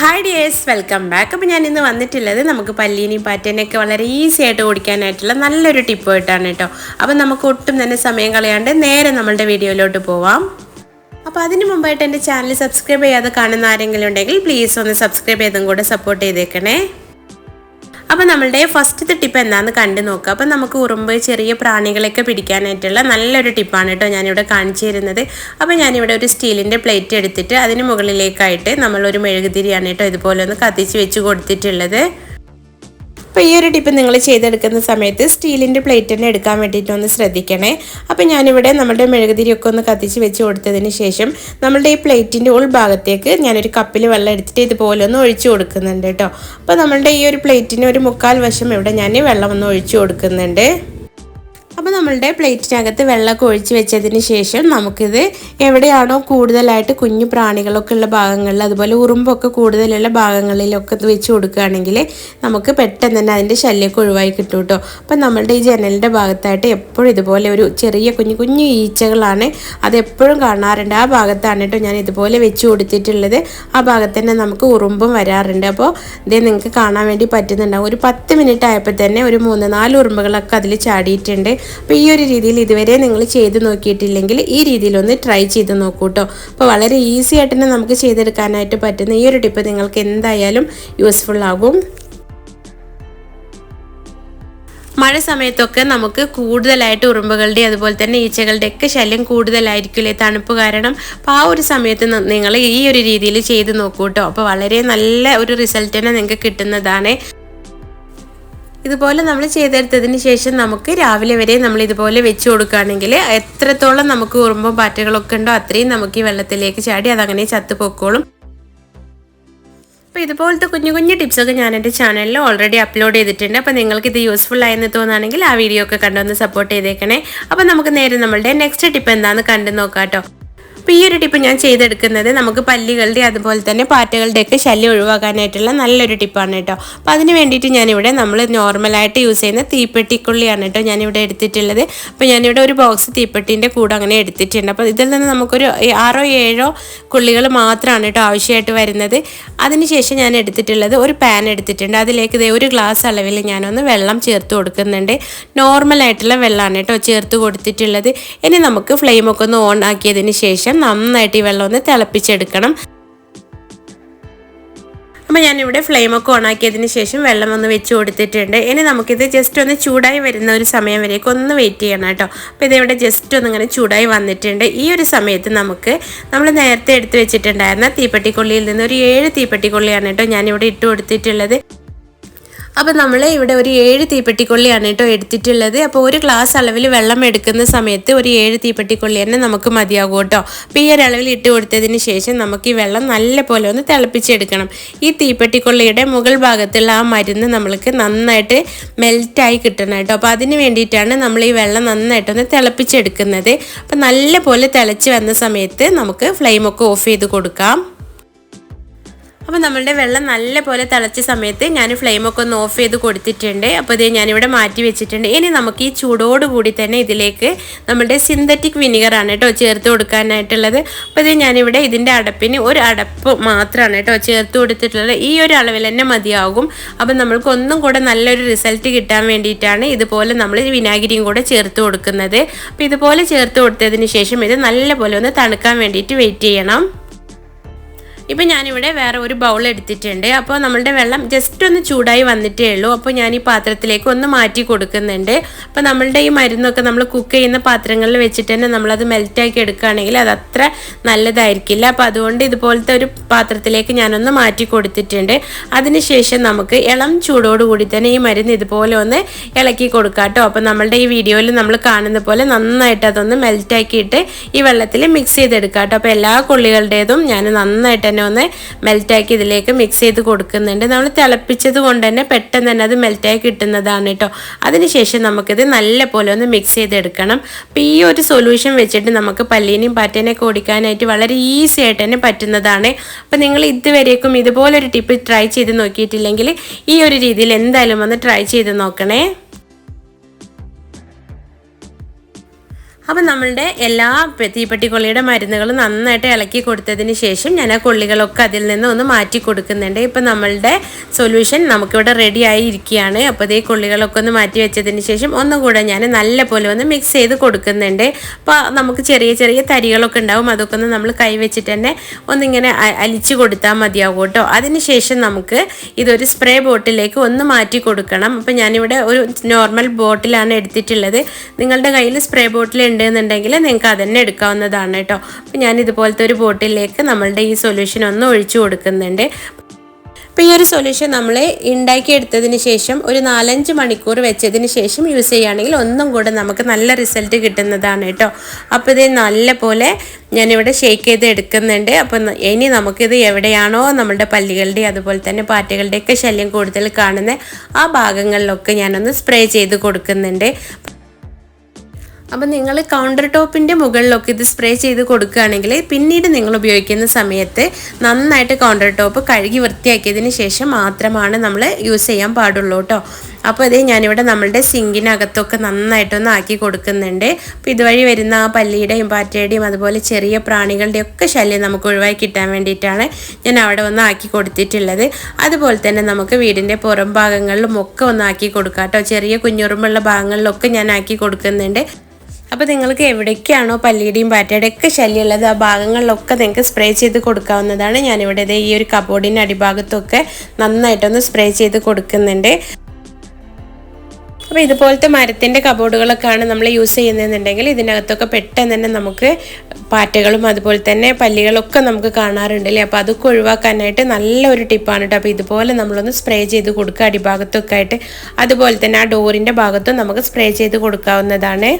Hi dears welcome back അപ്പോൾ ഞാൻ ഇന്ന് വന്നിട്ടുള്ളത് നമുക്ക് പല്ലീനി പാറ്റേനൊക്കെ വളരെ ഈസി ആയിട്ട് ഓടിക്കാനായിട്ടുള്ള നല്ലൊരു ടിപ്പ് ടിപ്പായിട്ടാണ് കേട്ടോ. അപ്പോൾ നമുക്ക് ഒട്ടും തന്നെ സമയം കളയാണ്ട് നേരെ നമ്മളുടെ വീഡിയോയിലോട്ട് പോവാം. അപ്പോൾ അതിന് മുമ്പായിട്ട് എന്റെ ചാനൽ സബ്സ്ക്രൈബ് ചെയ്യാതെ കാണുന്ന ആരെങ്കിലും ഉണ്ടെങ്കിൽ പ്ലീസ് ഒന്ന് സബ്സ്ക്രൈബ് ചെയ്തും കൂടെ സപ്പോർട്ട് ചെയ്തേക്കണേ. അപ്പോൾ നമ്മളുടെ ഫസ്റ്റത്തെ ടിപ്പ് എന്താണെന്ന് കണ്ടു നോക്കുക അപ്പോൾ നമുക്ക് ഉറുമ്പ് ചെറിയ പ്രാണികളൊക്കെ പിടിക്കാനായിട്ടുള്ള നല്ലൊരു ടിപ്പാണ് കേട്ടോ ഞാനിവിടെ കാണിച്ചു തരുന്നത്. അപ്പോൾ ഞാനിവിടെ ഒരു സ്റ്റീലിന്റെ പ്ലേറ്റ് എടുത്തിട്ട് അതിന് മുകളിലേക്കായിട്ട് നമ്മളൊരു മെഴുകുതിരിയാണ് കേട്ടോ ഇതുപോലെ ഒന്ന് കത്തിച്ച് വെച്ച് കൊടുത്തിട്ടുള്ളത്. അപ്പോൾ ഈ ഒരു ടിപ്പ് നിങ്ങൾ ചെയ്തെടുക്കുന്ന സമയത്ത് സ്റ്റീലിന്റെ പ്ലേറ്റ് തന്നെ എടുക്കാൻ വേണ്ടിയിട്ട് ഒന്ന് ശ്രദ്ധിക്കണേ. അപ്പോൾ ഞാനിവിടെ നമ്മുടെ മെഴുകുതിരിയൊക്കെ ഒന്ന് കത്തിച്ച് വെച്ച് കൊടുത്തതിന് ശേഷം നമ്മളുടെ ഈ പ്ലേറ്റിന്റെ ഉൾഭാഗത്തേക്ക് ഞാനൊരു കപ്പിൽ വെള്ളം എടുത്തിട്ട് ഇതുപോലെ ഒന്ന് ഒഴിച്ചു കൊടുക്കുന്നുണ്ട് കേട്ടോ. അപ്പോൾ നമ്മളുടെ ഈ ഒരു പ്ലേറ്റിന് ഒരു മുക്കാൽ വശം ഇവിടെ ഞാൻ വെള്ളം ഒന്ന് ഒഴിച്ചു കൊടുക്കുന്നുണ്ട്. അപ്പോൾ നമ്മളുടെ പ്ലേറ്റിനകത്ത് വെള്ളമൊക്കെ ഒഴിച്ച് വെച്ചതിന് ശേഷം നമുക്കിത് എവിടെയാണോ കൂടുതലായിട്ട് കുഞ്ഞു പ്രാണികളൊക്കെ ഉള്ള ഭാഗങ്ങളിൽ അതുപോലെ ഉറുമ്പൊക്കെ കൂടുതലുള്ള ഭാഗങ്ങളിലൊക്കെ വെച്ച് കൊടുക്കുകയാണെങ്കിൽ നമുക്ക് പെട്ടെന്ന് തന്നെ അതിന്റെ ശല്യമൊക്കെ ഒഴിവായി കിട്ടും കേട്ടോ. അപ്പം നമ്മളുടെ ഈ ജനലിന്റെ ഭാഗത്തായിട്ട് എപ്പോഴും ഇതുപോലെ ഒരു ചെറിയ കുഞ്ഞു കുഞ്ഞു ഈച്ചകളാണ് അതെപ്പോഴും കാണാറുണ്ട്. ആ ഭാഗത്താണ് കേട്ടോ ഞാൻ ഇതുപോലെ വെച്ച് കൊടുത്തിട്ടുള്ളത്. ആ ഭാഗത്ത് തന്നെ നമുക്ക് ഉറുമ്പും വരാറുണ്ട്. അപ്പോൾ ഇതേ നിങ്ങൾക്ക് കാണാൻ വേണ്ടി പറ്റുന്നുണ്ടാവും. ഒരു പത്ത് മിനിറ്റ് ആയപ്പോൾ തന്നെ ഒരു മൂന്ന് നാല് ഉറുമ്പുകളൊക്കെ അതിൽ ചാടിയിട്ടുണ്ട്. അപ്പോൾ ഈ ഒരു രീതിയിൽ ഇതുവരെ നിങ്ങൾ ചെയ്ത് നോക്കിയിട്ടില്ലെങ്കിൽ ഈ രീതിയിലൊന്ന് ട്രൈ ചെയ്ത് നോക്കൂ കേട്ടോ അപ്പോൾ വളരെ ഈസി ആയിട്ട് തന്നെ നമുക്ക് ചെയ്തെടുക്കാനായിട്ട് പറ്റുന്ന ഈ ഒരു ടിപ്പ് നിങ്ങൾക്ക് എന്തായാലും യൂസ്ഫുൾ ആകും. മഴ സമയത്തൊക്കെ നമുക്ക് കൂടുതലായിട്ട് ഉറുമ്പുകളുടെ അതുപോലെ തന്നെ ഈച്ചകളുടെ ഒക്കെ ശല്യം കൂടുതലായിരിക്കില്ലേ? തണുപ്പ് കാരണം. അപ്പോൾ ആ ഒരു സമയത്ത് നിങ്ങൾ ഈ ഒരു രീതിയിൽ ചെയ്ത് നോക്കൂ കേട്ടോ അപ്പോൾ വളരെ നല്ല ഒരു റിസൾട്ട് തന്നെ നിങ്ങൾക്ക് കിട്ടുന്നതാണ്. ഇതുപോലെ നമ്മൾ ചെയ്തെടുത്തതിന് ശേഷം നമുക്ക് രാവിലെ വരെ നമ്മൾ ഇതുപോലെ വെച്ച് കൊടുക്കുകയാണെങ്കിൽ എത്രത്തോളം നമുക്ക് ഉറുമ്പും പാറ്റകളൊക്കെ ഉണ്ടോ അത്രയും നമുക്ക് ഈ വെള്ളത്തിലേക്ക് ചാടി അതങ്ങനെ ചത്തുപൊക്കോളും അപ്പോൾ ഇതുപോലത്തെ കുഞ്ഞു കുഞ്ഞു ടിപ്സൊക്കെ ഞാൻ എന്റെ ചാനലിൽ ഓൾറെഡി അപ്ലോഡ് ചെയ്തിട്ടുണ്ട്. അപ്പോൾ നിങ്ങൾക്ക് ഇത് യൂസ്ഫുൾ ആയെന്ന് തോന്നുകയാണെങ്കിൽ ആ വീഡിയോ ഒക്കെ കണ്ടൊന്ന് സപ്പോർട്ട് ചെയ്തേക്കണേ. അപ്പോൾ നമുക്ക് നേരെ നമ്മളുടെ നെക്സ്റ്റ് ടിപ്പ് എന്താണെന്ന് കണ്ടു നോക്കാം കേട്ടോ. അപ്പോൾ ഈ ഒരു ടിപ്പ് ഞാൻ ചെയ്തെടുക്കുന്നത് നമുക്ക് പല്ലികളുടെ അതുപോലെ തന്നെ പാറ്റകളുടെയൊക്കെ ശല്യം ഒഴിവാക്കാനായിട്ടുള്ള നല്ലൊരു ടിപ്പാണ് കേട്ടോ. അപ്പോൾ അതിന് വേണ്ടിയിട്ട് ഞാനിവിടെ നമ്മൾ നോർമലായിട്ട് യൂസ് ചെയ്യുന്ന തീപ്പെട്ടിക്കുള്ളിയാണ് കേട്ടോ ഞാനിവിടെ എടുത്തിട്ടുള്ളത്. അപ്പോൾ ഞാനിവിടെ ഒരു ബോക്സ് തീപ്പെട്ടിന്റെ കൂടെ അങ്ങനെ എടുത്തിട്ടുണ്ട്. അപ്പോൾ ഇതിൽ നിന്ന് നമുക്കൊരു ആറോ ഏഴോ കുള്ളികൾ മാത്രമാണ് കേട്ടോ ആവശ്യമായിട്ട് വരുന്നത്. അതിനുശേഷം ഞാൻ എടുത്തിട്ടുള്ളത് ഒരു പാൻ എടുത്തിട്ടുണ്ട്. അതിലേക്ക് ഇതേ ഒരു ഗ്ലാസ് അളവിൽ ഞാനൊന്ന് വെള്ളം ചേർത്ത് കൊടുക്കുന്നുണ്ട്. നോർമലായിട്ടുള്ള വെള്ളമാണ് കേട്ടോ ചേർത്ത് കൊടുത്തിട്ടുള്ളത്. ഇനി നമുക്ക് ഫ്ലെയിമൊക്കെ ഒന്ന് ഓൺ ആക്കിയതിന് ശേഷം നന്നായിട്ട് ഈ വെള്ളം ഒന്ന് തിളപ്പിച്ചെടുക്കണം. അപ്പോൾ ഞാനിവിടെ ഫ്ലെയിമൊക്കെ ഓണാക്കിയതിന് ശേഷം വെള്ളം ഒന്ന് വെച്ച് കൊടുത്തിട്ടുണ്ട്. ഇനി നമുക്കിത് ജസ്റ്റ് ഒന്ന് ചൂടായി വരുന്ന ഒരു സമയം വരേക്ക് ഒന്ന് വെയിറ്റ് ചെയ്യണം കേട്ടോ. അപ്പോൾ ഇതിവിടെ ജസ്റ്റ് ഒന്ന് ഇങ്ങനെ ചൂടായി വന്നിട്ടുണ്ട്. ഈ ഒരു സമയത്ത് നമുക്ക് നമ്മൾ നേരത്തെ എടുത്ത് വെച്ചിട്ടുണ്ടായിരുന്ന തീപ്പെട്ടിക്കൊള്ളിയിൽ നിന്ന് ഒരു ഏഴ് തീപ്പെട്ടിക്കൊള്ളിയാണ് കേട്ടോ ഞാനിവിടെ ഇട്ട് കൊടുത്തിട്ടുള്ളത്. അപ്പോൾ നമ്മൾ ഇവിടെ ഒരു ഏഴ് തീപ്പെട്ടിക്കൊള്ളിയാണ് കേട്ടോ എടുത്തിട്ടുള്ളത്. അപ്പോൾ ഒരു ഗ്ലാസ് അളവിൽ വെള്ളം എടുക്കുന്ന സമയത്ത് ഒരു ഏഴ് തീപ്പെട്ടിക്കൊള്ളി തന്നെ നമുക്ക് മതിയാകും കേട്ടോ. അപ്പോൾ ഈ ഒരളവിൽ ഇട്ട് കൊടുത്തതിന് ശേഷം നമുക്ക് ഈ വെള്ളം നല്ല പോലെ ഒന്ന് തിളപ്പിച്ചെടുക്കണം. ഈ തീപ്പെട്ടിക്കൊള്ളിയുടെ മുകൾ ഭാഗത്തുള്ള ആ മരുന്ന് നമ്മൾക്ക് നന്നായിട്ട് മെൽറ്റായി കിട്ടണം കേട്ടോ. അപ്പോൾ അതിന് വേണ്ടിയിട്ടാണ് നമ്മൾ ഈ വെള്ളം നന്നായിട്ടൊന്ന് തിളപ്പിച്ചെടുക്കുന്നത്. അപ്പോൾ നല്ല പോലെ തിളച്ച് വന്ന സമയത്ത് നമുക്ക് ഫ്ലെയിമൊക്കെ ഓഫ് ചെയ്ത് കൊടുക്കാം. അപ്പോൾ നമ്മളുടെ വെള്ളം നല്ല പോലെ തിളച്ച സമയത്ത് ഞാൻ ഫ്ലെയിമൊക്കെ ഒന്ന് ഓഫ് ചെയ്ത് കൊടുത്തിട്ടുണ്ട്. അപ്പോൾ ഇത് ഞാനിവിടെ മാറ്റി വെച്ചിട്ടുണ്ട്. ഇനി നമുക്ക് ഈ ചൂടോടുകൂടി തന്നെ ഇതിലേക്ക് നമ്മുടെ സിന്തറ്റിക് വിനിഗറാണ് കേട്ടോ ചേർത്ത് കൊടുക്കാനായിട്ടുള്ളത്. അപ്പോൾ ഇത് ഞാനിവിടെ ഇതിന്റെ അടപ്പിന് ഒരു അടപ്പ് മാത്രമാണ് കേട്ടോ ചേർത്ത് കൊടുത്തിട്ടുള്ളത്. ഈ ഒരു അളവിൽ തന്നെ മതിയാകും. അപ്പം നമ്മൾക്ക് ഒന്നും കൂടെ നല്ലൊരു റിസൾട്ട് കിട്ടാൻ വേണ്ടിയിട്ടാണ് ഇതുപോലെ നമ്മൾ വിനാഗിരിയും കൂടെ ചേർത്ത് കൊടുക്കുന്നത്. അപ്പോൾ ഇതുപോലെ ചേർത്ത് കൊടുത്തതിന് ശേഷം ഇത് നല്ലപോലെ ഒന്ന് തണുക്കാൻ വേണ്ടിയിട്ട് വെയിറ്റ് ചെയ്യണം. ഇപ്പം ഞാനിവിടെ വേറെ ഒരു ബൗൾ എടുത്തിട്ടുണ്ട്. അപ്പോൾ നമ്മളുടെ വെള്ളം ജസ്റ്റ് ഒന്ന് ചൂടായി വന്നിട്ടേ ഉള്ളൂ. അപ്പോൾ ഞാൻ ഈ പാത്രത്തിലേക്ക് ഒന്ന് മാറ്റി കൊടുക്കുന്നുണ്ട്. അപ്പോൾ നമ്മളുടെ ഈ മരുന്നൊക്കെ നമ്മൾ കുക്ക് ചെയ്യുന്ന പാത്രങ്ങളിൽ വെച്ചിട്ട് തന്നെ നമ്മളത് മെൽറ്റാക്കി എടുക്കുകയാണെങ്കിൽ അത് അത്ര നല്ലതായിരിക്കില്ല. അപ്പോൾ അതുകൊണ്ട് ഇതുപോലത്തെ ഒരു പാത്രത്തിലേക്ക് ഞാനൊന്ന് മാറ്റി കൊടുത്തിട്ടുണ്ട്. അതിനുശേഷം നമുക്ക് ഇളം ചൂടോടുകൂടി തന്നെ ഈ മരുന്ന് ഇതുപോലെ ഒന്ന് ഇളക്കി കൊടുക്കാം കേട്ടോ. അപ്പോൾ നമ്മളുടെ ഈ വീഡിയോയിൽ നമ്മൾ കാണുന്ന പോലെ നന്നായിട്ട് അതൊന്ന് മെൽറ്റാക്കിയിട്ട് ഈ വെള്ളത്തിൽ മിക്സ് ചെയ്തെടുക്കാം കേട്ടോ. അപ്പോൾ എല്ലാ കൊള്ളികളുടേതും ഞാൻ നന്നായിട്ട് തന്നെ ഒന്ന് മെൽറ്റാക്കി ഇതിലേക്ക് മിക്സ് ചെയ്ത് കൊടുക്കുന്നുണ്ട്. നമ്മൾ തിളപ്പിച്ചത് കൊണ്ട് തന്നെ പെട്ടെന്ന് തന്നെ അത് മെൽറ്റായി കിട്ടുന്നതാണ് കേട്ടോ. അതിനുശേഷം നമുക്കിത് നല്ല പോലെ ഒന്ന് മിക്സ് ചെയ്തെടുക്കണം. അപ്പോൾ ഈ ഒരു സൊല്യൂഷൻ വെച്ചിട്ട് നമുക്ക് പല്ലീനെയും പാറ്റേനെയൊക്കെ ഓടിക്കാനായിട്ട് വളരെ ഈസി ആയിട്ട് തന്നെ പറ്റുന്നതാണ്. അപ്പോൾ നിങ്ങൾ ഇതുവരേക്കും ഇതുപോലൊരു ടിപ്പ് ട്രൈ ചെയ്ത് നോക്കിയിട്ടില്ലെങ്കിൽ ഈ ഒരു രീതിയിൽ എന്തായാലും ഒന്ന് ട്രൈ ചെയ്ത് നോക്കണേ. അപ്പം നമ്മളുടെ എല്ലാ തീപ്പെട്ടിക്കൊള്ളിയുടെ മരുന്നുകളും നന്നായിട്ട് ഇളക്കി കൊടുത്തതിന് ശേഷം ഞാൻ ആ കൊള്ളികളൊക്കെ അതിൽ നിന്ന് ഒന്ന് മാറ്റി കൊടുക്കുന്നുണ്ട്. ഇപ്പം നമ്മളുടെ സൊല്യൂഷൻ നമുക്കിവിടെ റെഡി ആയി ഇരിക്കുകയാണ്. അപ്പോൾ ഇതേ കൊള്ളികളൊക്കെ ഒന്ന് മാറ്റി വെച്ചതിന് ശേഷം ഒന്നും കൂടെ ഞാൻ നല്ല പോലെ ഒന്ന് മിക്സ് ചെയ്ത് കൊടുക്കുന്നുണ്ട്. അപ്പോൾ നമുക്ക് ചെറിയ ചെറിയ തരികളൊക്കെ ഉണ്ടാവും. അതൊക്കെ ഒന്ന് നമ്മൾ കൈ വെച്ചിട്ട് തന്നെ ഒന്നിങ്ങനെ അലിച്ചു കൊടുത്താൽ മതിയാവും കേട്ടോ. അതിനുശേഷം നമുക്ക് ഇതൊരു സ്പ്രേ ബോട്ടിലേക്ക് ഒന്ന് മാറ്റി കൊടുക്കണം. അപ്പോൾ ഞാനിവിടെ ഒരു നോർമൽ ബോട്ടിലാണ് എടുത്തിട്ടുള്ളത്. നിങ്ങളുടെ കയ്യിൽ സ്പ്രേ ബോട്ടിൽ ഉണ്ട് എന്നുണ്ടെങ്കിൽ നിങ്ങൾക്ക് അതന്നെ എടുക്കാവുന്നതാണ് കേട്ടോ. അപ്പോൾ ഞാൻ ഇതുപോലത്തെ ഒരു ബോട്ടിലേക്ക് നമ്മളുടെ ഈ സൊല്യൂഷൻ ഒന്ന് ഒഴിച്ചു കൊടുക്കുന്നുണ്ട്. അപ്പോൾ ഈ ഒരു സൊല്യൂഷൻ നമ്മൾ ഉണ്ടാക്കിയെടുത്തതിന് ശേഷം ഒരു നാലഞ്ച് മണിക്കൂർ വെച്ചതിന് ശേഷം യൂസ് ചെയ്യുകയാണെങ്കിൽ ഒന്നും കൂടെ നമുക്ക് നല്ല റിസൾട്ട് കിട്ടുന്നതാണ് കേട്ടോ. അപ്പോൾ ഇത് നല്ല പോലെ ഞാനിവിടെ ഷേക്ക് ചെയ്ത് എടുക്കുന്നുണ്ട്. അപ്പം ഇനി നമുക്കിത് എവിടെയാണോ നമ്മുടെ പല്ലികളുടെ അതുപോലെ തന്നെ പാറ്റകളുടെയൊക്കെ ശല്യം കൂടുതൽ കാണുന്ന ആ ഭാഗങ്ങളിലൊക്കെ ഞാനൊന്ന് സ്പ്രേ ചെയ്ത് കൊടുക്കുന്നുണ്ട്. അപ്പം നിങ്ങൾ കൗണ്ടർ ടോപ്പിന്റെ മുകളിലൊക്കെ ഇത് സ്പ്രേ ചെയ്ത് കൊടുക്കുകയാണെങ്കിൽ പിന്നീട് നിങ്ങൾ ഉപയോഗിക്കുന്ന സമയത്ത് നന്നായിട്ട് കൗണ്ടർ ടോപ്പ് കഴുകി വൃത്തിയാക്കിയതിന് ശേഷം മാത്രമാണ് നമ്മൾ യൂസ് ചെയ്യാൻ പാടുള്ളൂ കേട്ടോ. അപ്പോൾ അതേ ഞാനിവിടെ നമ്മളുടെ സിങ്കിനകത്തൊക്കെ നന്നായിട്ടൊന്ന് ആക്കി കൊടുക്കുന്നുണ്ട്. അപ്പോൾ ഇതുവഴി വരുന്ന ആ പല്ലിയുടെയും പാറ്റയുടെയും അതുപോലെ ചെറിയ പ്രാണികളുടെയും ഒക്കെ ശല്യം നമുക്ക് ഒഴിവാക്കി കിട്ടാൻ വേണ്ടിയിട്ടാണ് ഞാൻ അവിടെ ഒന്ന് ആക്കി കൊടുത്തിട്ടുള്ളത്. അതുപോലെ തന്നെ നമുക്ക് വീടിന്റെ പുറം ഭാഗങ്ങളിലും ഒക്കെ ഒന്ന് ആക്കി കൊടുക്കാം കേട്ടോ. ചെറിയ കുഞ്ഞുറുമ്പുള്ള ഭാഗങ്ങളിലൊക്കെ ഞാൻ ആക്കി കൊടുക്കുന്നുണ്ട്. അപ്പോൾ നിങ്ങൾക്ക് എവിടേക്കാണോ പല്ലിയുടെയും പാറ്റയുടെയും ഒക്കെ ശല്യമുള്ളത് ആ ഭാഗങ്ങളിലൊക്കെ നിങ്ങൾക്ക് സ്പ്രേ ചെയ്ത് കൊടുക്കാവുന്നതാണ്. ഞാനിവിടെ ഈ ഒരു കബോർഡിന്റെ അടിഭാഗത്തൊക്കെ നന്നായിട്ടൊന്ന് സ്പ്രേ ചെയ്ത് കൊടുക്കുന്നുണ്ട്. അപ്പോൾ ഇതുപോലത്തെ മരത്തിന്റെ കബോർഡുകളൊക്കെയാണ് നമ്മൾ യൂസ് ചെയ്യുന്നതെന്നുണ്ടെങ്കിൽ ഇതിനകത്തൊക്കെ പെട്ടെന്ന് തന്നെ നമുക്ക് പാറ്റകളും അതുപോലെ തന്നെ പല്ലികളൊക്കെ നമുക്ക് കാണാറുണ്ട് അല്ലേ? അപ്പോൾ അതൊക്കെ ഒഴിവാക്കാനായിട്ട് നല്ലൊരു ടിപ്പാണ് കേട്ടോ അപ്പോൾ ഇതുപോലെ നമ്മളൊന്ന് സ്പ്രേ ചെയ്ത് കൊടുക്കുക അടിഭാഗത്തൊക്കെ ആയിട്ട്. അതുപോലെ തന്നെ ആ ഡോറിന്റെ ഭാഗത്തും നമുക്ക് സ്പ്രേ ചെയ്ത് കൊടുക്കാവുന്നതാണ്.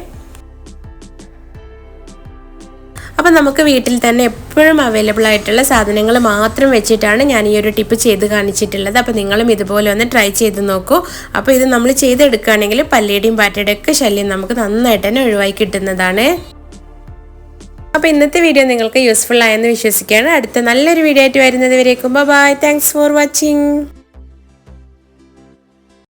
അപ്പം നമുക്ക് വീട്ടിൽ തന്നെ എപ്പോഴും അവൈലബിൾ ആയിട്ടുള്ള സാധനങ്ങൾ മാത്രം വെച്ചിട്ടാണ് ഞാൻ ഈ ഒരു ടിപ്പ് ചെയ്ത് കാണിച്ചിട്ടുള്ളത്. അപ്പോൾ നിങ്ങളും ഇതുപോലെ ഒന്ന് ട്രൈ ചെയ്ത് നോക്കൂ. അപ്പോൾ ഇത് നമ്മൾ ചെയ്തെടുക്കുകയാണെങ്കിൽ പല്ലിയുടെയും പാറ്റയുടെയും ഒക്കെ ശല്യം നമുക്ക് നന്നായിട്ട് തന്നെ ഒഴിവായി കിട്ടുന്നതാണ്. അപ്പോൾ ഇന്നത്തെ വീഡിയോ നിങ്ങൾക്ക് യൂസ്ഫുൾ ആയെന്ന് വിശ്വസിക്കുകയാണ്. അടുത്ത നല്ലൊരു വീഡിയോ ആയിട്ട് വരുന്നത് വരേക്കും. Bye thanks for watching